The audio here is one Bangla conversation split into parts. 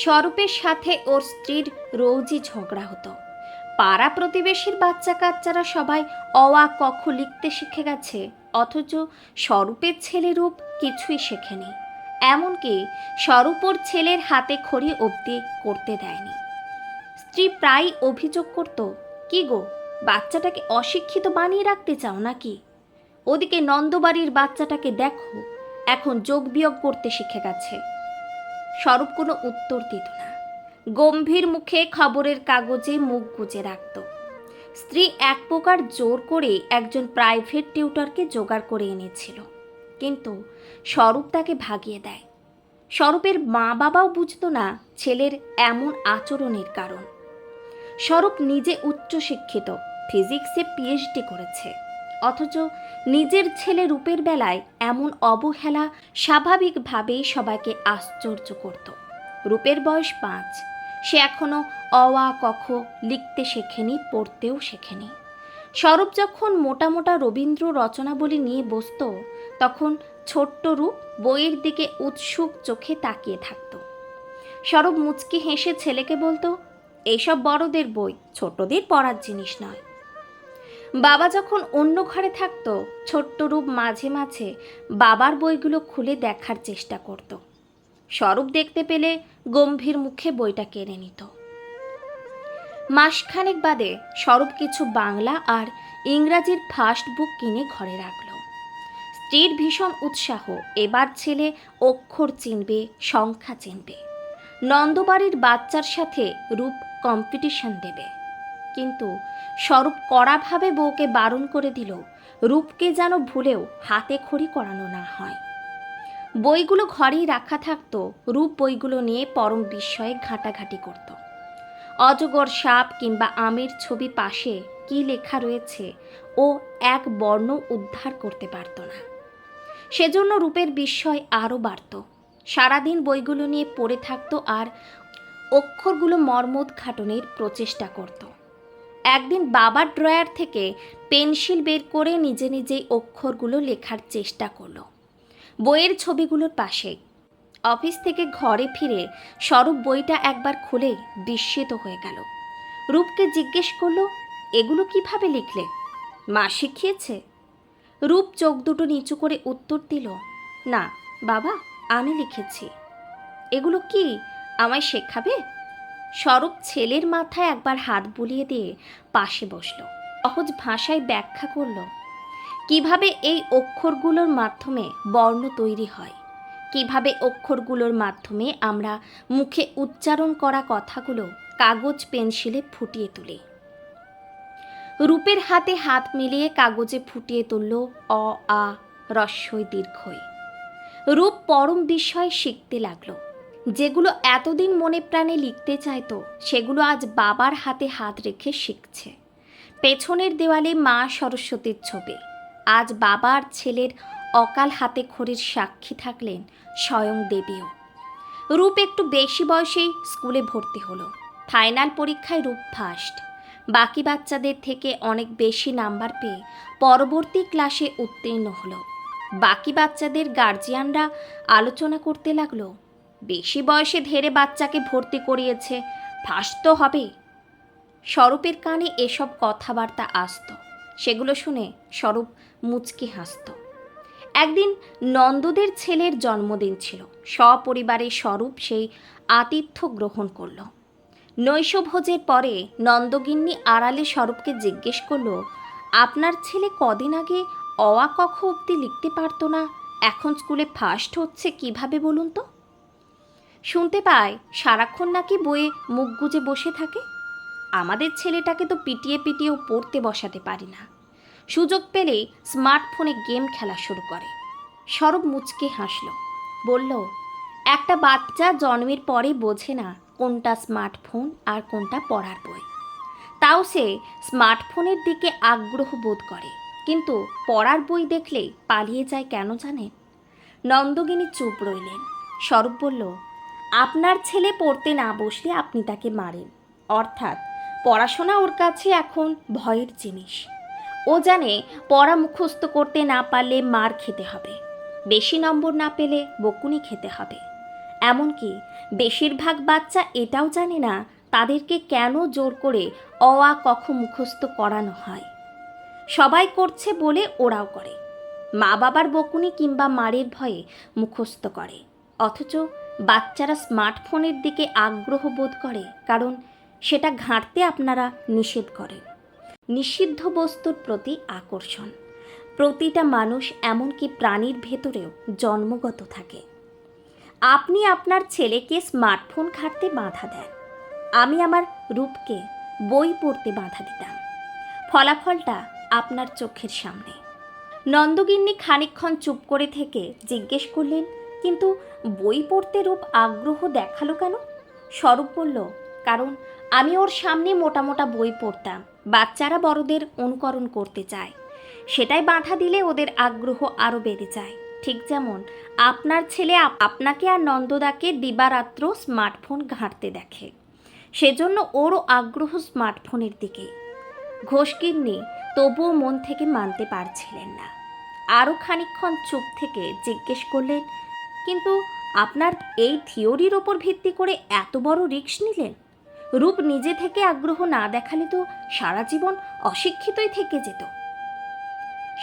স্বরূপের সাথে ওর স্ত্রীর রোজই ঝগড়া হতো। পাড়া প্রতিবেশীর বাচ্চা কাচ্চারা সবাই অওয়া কখ লিখতে শিখে গেছে, অথচ স্বরূপের ছেলে রূপ কিছুই শেখেনি। এমনকি স্বরূপ ওর ছেলের হাতে খড়ি অবধি করতে দেয়নি। স্ত্রী প্রায় অভিযোগ করত, কি গো, বাচ্চাটাকে অশিক্ষিত বানিয়ে রাখতে চাও নাকি? ওদিকে নন্দবাড়ির বাচ্চাটাকে দেখো, এখন যোগ বিয়োগ করতে শিখে গেছে। স্বরূপ কোনো উত্তর দিত না। গম্ভীর মুখে খবরের কাগজে মুখ গুজে রাখত। স্ত্রী এক প্রকার জোর করে একজন প্রাইভেট টিউটরকে জোগাড় করে এনেছিল। কিন্তু স্বরূপ তাকে ভাগিয়ে দেয়। স্বরূপের মা বাবাও বুঝতো না ছেলের এমন আচরণের কারণ। স্বরূপ নিজে উচ্চশিক্ষিত ফিজিক্সে পিএইচডি করেছে। অথচ নিজের ছেলে রূপের বেলায় এমন অবহেলা স্বাভাবিকভাবেই সবাইকে আশ্চর্য করত। রূপের বয়স পাঁচ। সে এখনও অওয়া কখ লিখতে শেখেনি, পড়তেও শেখেনি। স্বরূপ যখন মোটা মোটা রবীন্দ্র রচনাবলী নিয়ে বসত, তখন ছোট্ট রূপ বইয়ের দিকে উৎসুক চোখে তাকিয়ে থাকত। স্বরূপ মুচকি হেসে ছেলেকে বলতো, এইসব বড়দের বই, ছোটদের পড়ার জিনিস নয়। বাবা যখন অন্য ঘরে থাকত, ছোট্ট রূপ মাঝে মাঝে বাবার বইগুলো খুলে দেখার চেষ্টা করত। স্বরূপ দেখতে পেলে গম্ভীর মুখে বইটা কেড়ে নিত। মাসখানেক বাদে স্বরূপ কিছু বাংলা আর ইংরাজির ফার্স্ট বুক কিনে ঘরে রাখল। স্ত্রীর ভীষণ উৎসাহ, এবার ছেলে অক্ষর চিনবে, সংখ্যা চিনবে। নন্দবাড়ির বাচ্চার সাথে রূপ কম্পিটিশন দেবে। কিন্তু স্বরূপ কড়াভাবে বউকে বারণ করে দিল, রূপকে যেন ভুলেও হাতে খড়ি করানো না হয়। বইগুলো ঘরেই রাখা থাকতো, রূপ বইগুলো নিয়ে পরম বিস্ময়ে ঘাঁটাঘাঁটি করত। অজগর সাপ কিংবা আমের ছবি পাশে কি লেখা রয়েছে, ও এক বর্ণ উদ্ধার করতে পারত না। সেজন্য রূপের বিস্ময় আরও বাড়ত। সারাদিন বইগুলো নিয়ে পড়ে থাকতো আর অক্ষরগুলো মর্মদ খাটনের প্রচেষ্টা করত। একদিন বাবার ড্রয়ার থেকে পেন্সিল বের করে নিজে নিজেই অক্ষরগুলো লেখার চেষ্টা করল। বইয়ের ছবিগুলোর পাশে। অফিস থেকে ঘরে ফিরে স্বরূপ বইটা একবার খুলে বিস্মিত হয়ে গেল। রূপকে জিজ্ঞেস করল, এগুলো কীভাবে লিখলে? মা শিখিয়েছে? রূপ চোখ দুটো নিচু করে উত্তর দিল, না, বাবা, আমি লিখেছি। এগুলো কি, আমায় শেখাবে? স্বরূপ ছেলের মাথায় একবার হাত বুলিয়ে দিয়ে পাশে বসল। সহজ ভাষায় ব্যাখ্যা করল, কীভাবে এই অক্ষরগুলোর মাধ্যমে বর্ণ তৈরি হয়? কীভাবে অক্ষরগুলোর মাধ্যমে আমরা মুখে উচ্চারণ করা কথাগুলো কাগজ পেন্সিলে ফুটিয়ে তুলি? রূপের হাতে হাত মিলিয়ে কাগজে ফুটিয়ে তুলল অ, আ, রস্যই দীর্ঘই। রূপ পরম বিষয় শিখতে লাগল। যেগুলো এতদিন মনে প্রাণে লিখতে চাইতো, সেগুলো আজ বাবার হাতে হাত রেখে শিখছে। পেছনের দেওয়ালে মা সরস্বতীর ছবি। আজ বাবার ছেলের অকাল হাতে খড়ির সাক্ষী থাকলেন স্বয়ং দেবীও। রূপ একটু বেশি বয়সেই স্কুলে ভর্তি হলো। ফাইনাল পরীক্ষায় রূপ ফার্স্ট বাকি বাচ্চাদের থেকে অনেক বেশি নাম্বার পেয়ে পরবর্তী ক্লাসে উত্তীর্ণ হলো। বাকি বাচ্চাদের গার্জিয়ানরা আলোচনা করতে লাগল বেশি বয়সে ধেরে বাচ্চাকে ভর্তি করিয়েছে ফার্স্ট তো হবে স্বরূপের কানে এসব কথাবার্তা আসতো। সেগুলো শুনে স্বরূপ মুচকি হাসত। একদিন নন্দদের ছেলের জন্মদিন ছিল। সপরিবারে স্বরূপ সেই আতিথ্য গ্রহণ করল। নৈশভোজের পরে নন্দগিন্নি আড়ালে স্বরূপকে জিজ্ঞেস করল, আপনার ছেলে কদিন আগে অওয়া কখ অব্দি লিখতে পারতো না? এখন স্কুলে ফার্স্ট হচ্ছে কীভাবে বলুন তো? শুনতে পায় সারাক্ষণ নাকি বইয়ে মুখ গুজে বসে থাকে। আমাদের ছেলেটাকে তো পিটিয়ে পিটিয়েও পড়তে বসাতে পারি না। সুযোগ পেলে স্মার্টফোনে গেম খেলা শুরু করে। সরব মুচকে হাসল। বলল, একটা বাচ্চা জন্মের পরে বোঝে না কোনটা স্মার্টফোন আর কোনটা পড়ার বই। তাও সে স্মার্টফোনের দিকে আগ্রহ বোধ করে, কিন্তু পড়ার বই দেখলে পালিয়ে যায় কেন জানেন নন্দগিনী চুপ রইলেন। স্বরূপ বলল আপনার ছেলে পড়তে না বসলে আপনি তাকে মারেন। অর্থাৎ পড়াশোনা ওর কাছে এখন ভয়ের জিনিস। ও জানে পড়া মুখস্থ করতে না পারলে মার খেতে হবে। বেশি নম্বর না পেলে বকুনি খেতে হবে। এমনকি বেশিরভাগ বাচ্চা এটাও জানে না তাদেরকে কেন জোর করে অ আ কখ মুখস্থ করানো হয়। সবাই করছে বলে ওরাও করে। মা বাবার বকুনি কিংবা মারের ভয়ে মুখস্থ করে। অথচ বাচ্চারা স্মার্টফোনের দিকে আগ্রহ বোধ করে, কারণ সেটা ঘাঁটতে আপনারা নিষেধ করেন। নিষিদ্ধ বস্তুর প্রতি আকর্ষণ। প্রতিটা মানুষ এমনকি প্রাণীর ভেতরেও জন্মগত থাকে। আপনি আপনার ছেলেকে স্মার্টফোন ঘাঁটতে বাধা দেন। আমি আমার রূপকে বই পড়তে বাধা দিতাম। ফলাফলটা আপনার চোখের সামনে। নন্দগিন্নি খানিকক্ষণ চুপ করে থেকে জিজ্ঞেস করলেন কিন্তু বই পড়তে রূপ আগ্রহ দেখাল কেন? স্বরূপ বলল, কারণ আমি ওর সামনে মোটা মোটা বই পড়তাম, বাচ্চারা বড়দের অনুকরণ করতে চায়। সেটাই বাধা দিলে ওদের আগ্রহ আরও বেড়ে যায়। ঠিক যেমন, আপনার ছেলে আপনাকে আর নন্দদাকে দিবারাত্র স্মার্টফোন ঘাঁটতে দেখে। সেজন্য ওরও আগ্রহ স্মার্টফোনের দিকে। ঘোষকিন্নি তবুও মন থেকে মানতে পারছিলেন না। আরও খানিকক্ষণ চুপ থেকে জিজ্ঞেস করলেন কিন্তু আপনার এই থিওরির ওপর ভিত্তি করে এত বড় রিস্ক নিলেন? রূপ নিজে থেকে আগ্রহ না দেখালে তো সারা জীবন অশিক্ষিতই থেকে যেত।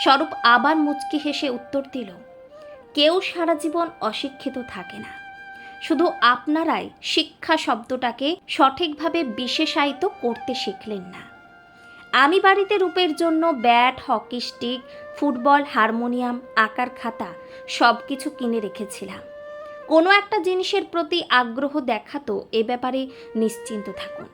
স্বরূপ আবার মুচকি হেসে উত্তর দিল, কেউ সারা জীবন অশিক্ষিত থাকে না। শুধু আপনারাই শিক্ষা শব্দটাকে সঠিকভাবে বিশেষায়িত করতে শিখলেন না। আমি বাড়িতে রূপের জন্য bat, hockey stick football, harmonium, আঁকার খাতা সব কিছু কিনে রেখেছিলাম। কোনো একটা জিনিসের প্রতি আগ্রহ দেখাতো, এ ব্যাপারে নিশ্চিন্ত থাকুন।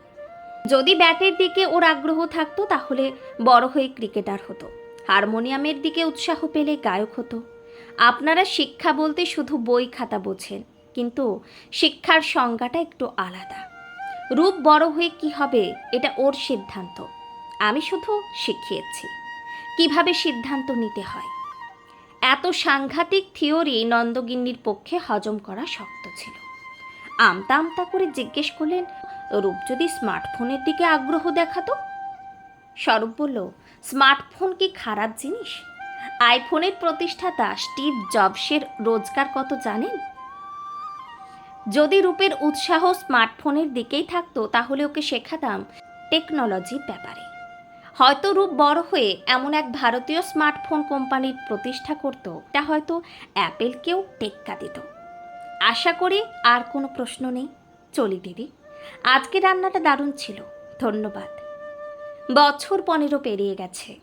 যদি ব্যাটের দিকে ওর আগ্রহ থাকতো, তাহলে বড় হয়ে ক্রিকেটার হতো। হারমোনিয়ামের দিকে উৎসাহ পেলে গায়ক হতো। আপনারা শিক্ষা বলতে শুধু বই, খাতা বোঝেন, কিন্তু শিক্ষার সংজ্ঞাটা একটু আলাদা। রূপ বড় হয়ে কি হবে, এটা ওর সিদ্ধান্ত। আমি শুধু শিখিয়েছি। কীভাবে সিদ্ধান্ত নিতে হয়? এত সাংঘাতিক থিওরি নন্দগিন্নির পক্ষে হজম করা শক্ত ছিল। আমতা আমতা করে জিজ্ঞেস করলেন রূপ যদি স্মার্টফোনের দিকে আগ্রহ দেখাতো? স্বরূপ বলল, স্মার্টফোন কি খারাপ জিনিস? আইফোনের প্রতিষ্ঠাতা স্টিভ জবসের রোজগার কত জানেন? যদি রূপের উৎসাহ স্মার্টফোনের দিকেই থাকতো, তাহলে ওকে শেখাতাম টেকনোলজির ব্যাপারে। হয়তো রূপ বড় হয়ে এমন এক ভারতীয় স্মার্টফোন কোম্পানির প্রতিষ্ঠা করতো, তা হয়তো অ্যাপেলকেও টেক্কা দিত। আশা করি আর কোনো প্রশ্ন নেই। চলি দিদি। আজকে রান্নাটা দারুণ ছিল। ধন্যবাদ। বছর পনেরো পেরিয়ে গেছে।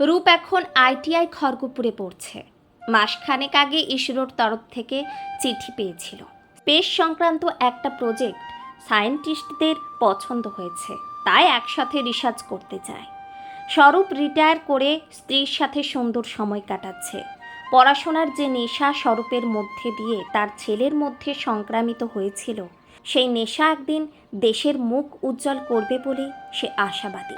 রূপ এখন আইটিআই খড়গপুরে পড়ছে। মাসখানেক আগে ইসরোর তরফ থেকে চিঠি পেয়েছিল। স্পেস সংক্রান্ত একটা প্রজেক্ট সায়েন্টিস্টদের পছন্দ হয়েছে, তাই একসাথে রিসার্চ করতে চায়। স্বরূপ রিটায়ার করে স্ত্রীর সাথে সুন্দর সময় কাটাচ্ছে। পড়াশোনার যে নেশা স্বরূপের মধ্যে দিয়ে তার ছেলের মধ্যে সংক্রামিত হয়েছিল, সেই নেশা একদিন দেশের মুখ উজ্জ্বল করবে বলে সে আশাবাদী।